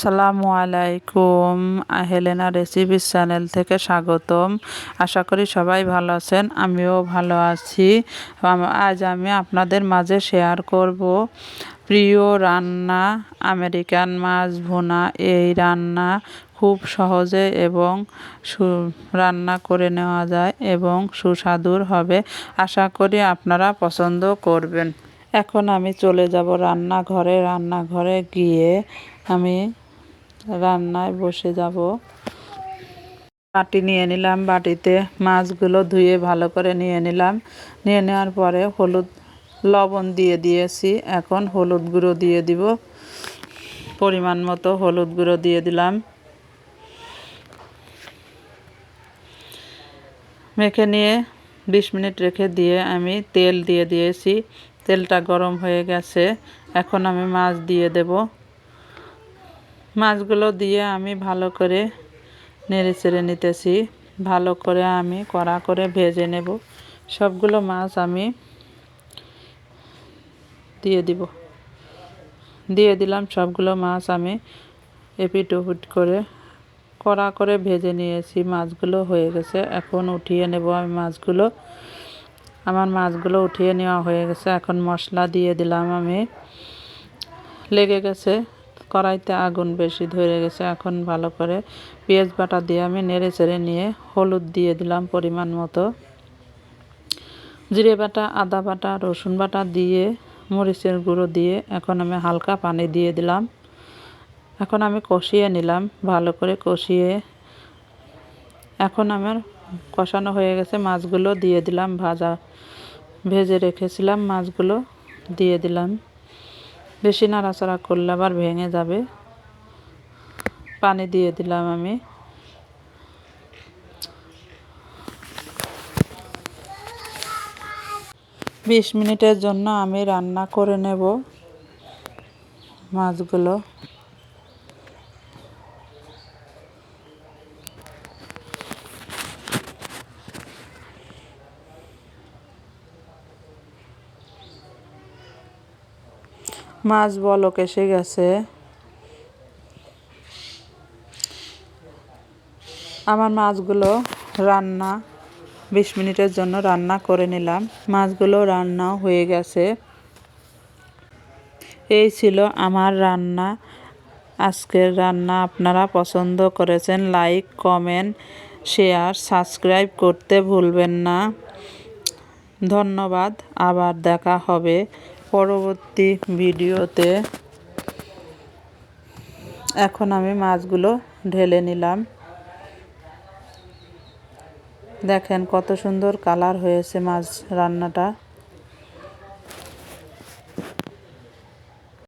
আসসালামু আলাইকুম Helena recipes channel থেকে স্বাগতম। আশা করি সবাই ভালো আছেন, আমিও ভালো আছি। আজ আমি আপনাদের মাঝে শেয়ার করব প্রিয় রান্না, আমেরিকান মাছ ভুনা। এই রান্না খুব সহজে এবং রান্না করে নেওয়া যায় এবং সুস্বাদুর হবে। আশা করি আপনারা পছন্দ করবেন। এখন আমি চলে যাব রান্নাঘরে। রান্নাঘরে গিয়ে আমি রান্নায় বসে যাব। বাটি নিয়ে নিলাম, বাটিতে মাছগুলো ধুয়ে ভালো করে নিয়ে নিলাম। নিয়ে নেওয়ার পরে হলুদ লবণ দিয়ে দিয়েছি, এখন হলুদ গুঁড়ো দিয়ে দিব। পরিমাণ মতো হলুদ গুঁড়ো দিয়ে দিলাম। মেখে নিয়ে বিশ মিনিট রেখে দিয়ে আমি তেল দিয়ে দিয়েছি। তেলটা গরম হয়ে গেছে, এখন আমি মাছ দিয়ে দেব। মাছগুলো দিয়ে আমি ভালো করে নেড়ে চেড়ে নিতেছি। ভালো করে আমি কড়া করে ভেজে নেব। সবগুলো মাছ আমি দিয়ে দিব। দিয়ে দিলাম সবগুলো মাছ আমি এপিট ওপিট করে কড়া করে ভেজে নিয়েছি। মাছগুলো হয়ে গেছে। এখন উঠিয়ে নেব আমি মাছগুলো। আমার মাছগুলো উঠিয়ে নেওয়া হয়ে গেছে। এখন মশলা দিয়ে দিলাম আমি। লেগে গেছে কড়াইতে আগুন বেশি ধরে গেছে, এখন ভালো করে পেঁয়াজ বাটা দিয়ে আমি নেড়ে চেড়ে নিয়ে হলুদ দিয়ে দিলাম পরিমাণ মতো। জিরে বাটা, আদা বাটা, রসুন বাটা দিয়ে, মরিচের গুঁড়ো দিয়ে এখন আমি হালকা পানি দিয়ে দিলাম। এখন আমি কষিয়ে নিলাম, ভালো করে কষিয়ে। এখন আমার কষানো হয়ে গেছে, মাছগুলো দিয়ে দিলাম ভাজা। ভেজে রেখেছিলাম মাছগুলো, দিয়ে দিলাম। বেশি নাড়াচাড়া করলে আবার ভেঙে যাবে। পানি দিয়ে দিলাম আমি। বিশ মিনিটের জন্য আমি রান্না করে নেব মাছগুলো। মাছ বলক এসে গেছে। আমার মাছগুলো রান্না, বিশ মিনিটের জন্য রান্না করে নিলাম। মাছগুলো রান্নাও হয়ে গেছে। এই ছিল আমার রান্না। আজকের রান্না আপনারা পছন্দ করেছেন, লাইক, কমেন্ট, শেয়ার, সাবস্ক্রাইব করতে ভুলবেন না। ধন্যবাদ, আবার দেখা হবে। পরবর্তী ভিডিওতে এখন আমি মাছগুলো ঢেলে নিলাম। দেখেন কত সুন্দর কালার হয়েছে মাছ রান্নাটা।